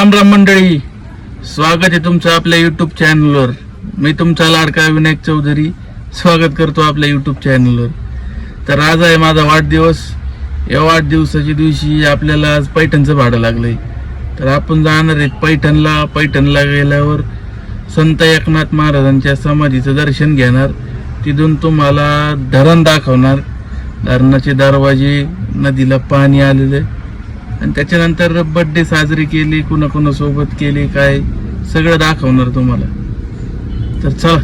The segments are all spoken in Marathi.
राम राम मंडळी स्वागत आहे तुमचं आपल्या युट्यूब चॅनलवर मी तुमचा लाडका विनायक चौधरी स्वागत करतो आपल्या युट्यूब चॅनलवर तर आज आहे माझा वाढदिवस. या वाढदिवसाच्या दिवशी आपल्याला आज पैठणचं भाडं लागलंय. तर आपण जाणार आहेत पैठणला. पैठणला गेल्यावर संत एकनाथ महाराजांच्या समाधीचं दर्शन घेणार. तिथून तुम्हाला धरण दाखवणार. धरणाचे दरवाजे नदीला पाणी आलेलं आहे. आणि त्याच्यानंतर बड्डे साजरी केली कुणा केली काय सगळं दाखवणार तुम्हाला. तर चला.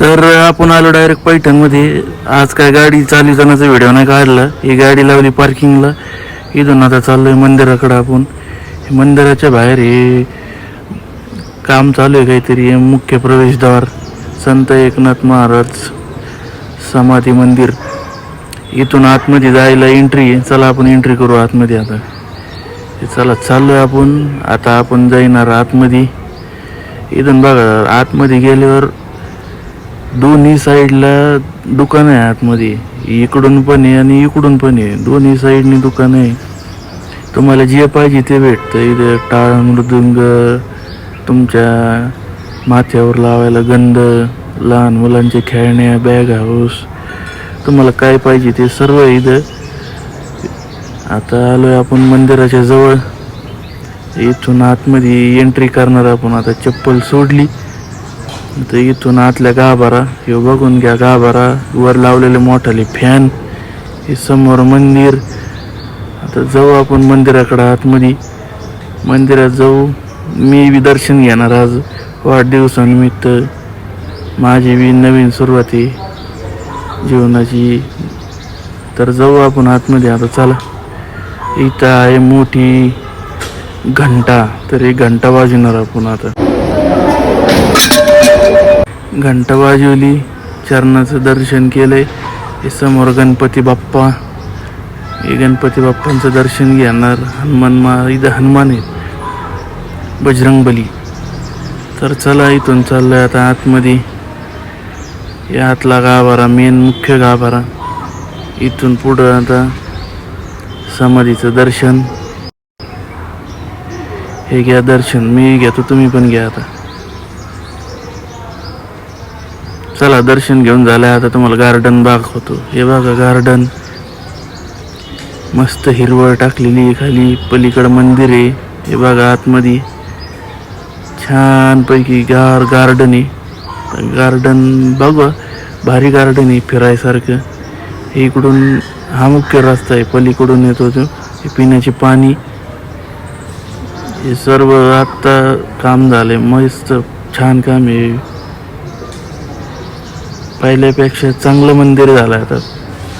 तर आपण आलो डायरेक्ट पैठणमध्ये आज काय गाडी चालू जाण्याचा व्हिडिओ नाही काढला. ही गाडी लावली पार्किंगला इथून आता चाललोय मंदिराकडं आपण. मंदिराच्या बाहेर हे काम चालू आहे काहीतरी. मुख्य प्रवेशद्वार. संत एकनाथ महाराज समाधी मंदिर. इथून आतमध्ये जायला एंट्री आहे. चला आपण एंट्री करू आतमध्ये आता. चला चाललोय आपण. आता आपण जाईणार आतमध्ये. इथून बघा आतमध्ये गेल्यावर दोन्ही साईडला दुकान आहे आतमध्ये. इकडून पण आहे आणि इकडून पण आहे. दोन्ही साईडनी दुकान आहे. तुम्हाला जे पाहिजे ते भेटतं. इथे टाळ मृदुंग तुमच्या माथ्यावर लावायला गंध लहान मुलांचे खेळण्या बॅग हाऊस तुम्हाला काय पाहिजे ते सर्व इथं. आता आलोय आपण मंदिराच्या जवळ. इथून आतमध्ये एंट्री करणार आपण आता चप्पल सोडली. तर इथून आतल्या गाभारा हे बघून घ्या गाभारा. वर लावलेले मोठाले फॅन हे समोर मंदिर. आता जाऊ आपण मंदिराकडं आतमध्ये. मंदिरात जाऊ. मी बी दर्शन घेणार आज. वाढदिवसानिमित्त. माझी बी नवीन सुरुवात आहे. जीवनाची. तर जाऊ आपण आतमध्ये आता चला. इथं आहे मोठी घंटा तर एक घंटा वाजवणार आपण आता. घंटा वाजवली चरणाचं दर्शन केलंय. हे समोर गणपती बाप्पा. हे गणपती बाप्पांचं दर्शन घेणार हनुमान मा इथं हनुमान आहेत. बजरंगबली. तर चला इथून चाललोय आता आतमध्ये. या आतला गाभारा मेन मुख्य गाभारा इथून पुढं आता समाधीचं दर्शन. हे घ्या दर्शन मी घेतो तुम्ही पण घ्या आता. चला दर्शन घेऊन झालं आता तुम्हाला गार्डन बाग होतो हे बघा गार्डन मस्त हिरवळ टाकलेली आहे खाली. पलीकडं मंदिर आहे. हे बघा आतमध्ये. छानपैकी गार गार्डन आहे. गार्डन बघा. भारी गार्डन आहे फिरायसारखं. हे इकडून हा मुख्य रस्ता आहे. पलीकडून येतो तो. हे पिण्याचे पाणी. हे सर्व आत्ता काम झालंय. मस्त छान काम आहे. पहिल्यापेक्षा चांगलं मंदिर झालं आता.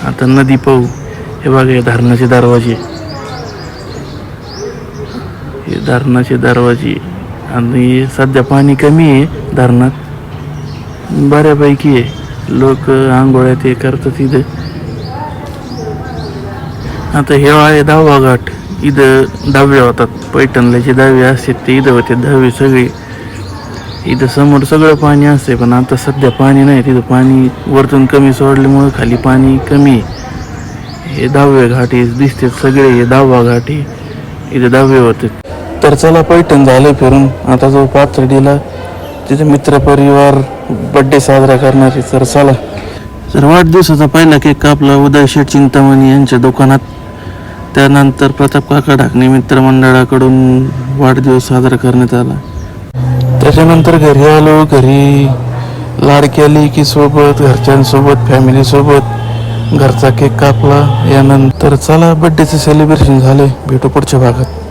आता नदी पाहू. हे बघा हे धरणाचे दरवाजे. हे धरणाचे दरवाजे. आणि सध्या पाणी कमी आहे धरणात. बऱ्यापैकी आहे. लोक आंघोळ्या ते करतात इथं. आता हे आहे दहावा घाट. इथं दहावे होतात. पैठणला जे दहावे असतात ते इथं होते. दहावे सगळे. इथं समोर सगळं पाणी असते पण आता सध्या पाणी नाही. तिथं पाणी वरतून कमी सोडल्यामुळं खाली पाणी कमी आहे. हे दहावे घाट हे दिसते सगळे. हे दहावा घाट हे इथे दहावे होते. तर चला पैठण झालं फिरून. आता जो पाथर्डीला तिथे मित्रपरिवार बड्डे साजरा करणार तर चला. तर वाढदिवसाचा पहिला केक कापला उदय शेठ चिंतामणी यांच्या दुकानात. त्यानंतर प्रताप काका ढाकणे मित्रमंडळाकडून वाढदिवस साजरा करण्यात आला. त्याच्यानंतर घरी आलो घरी लाडकी आली की सोबत घरच्यांसोबत फॅमिली सोबत. घरचा केक कापला यानंतर चला बड्डेचं सेलिब्रेशन झाले भेटू पुढच्या भागात.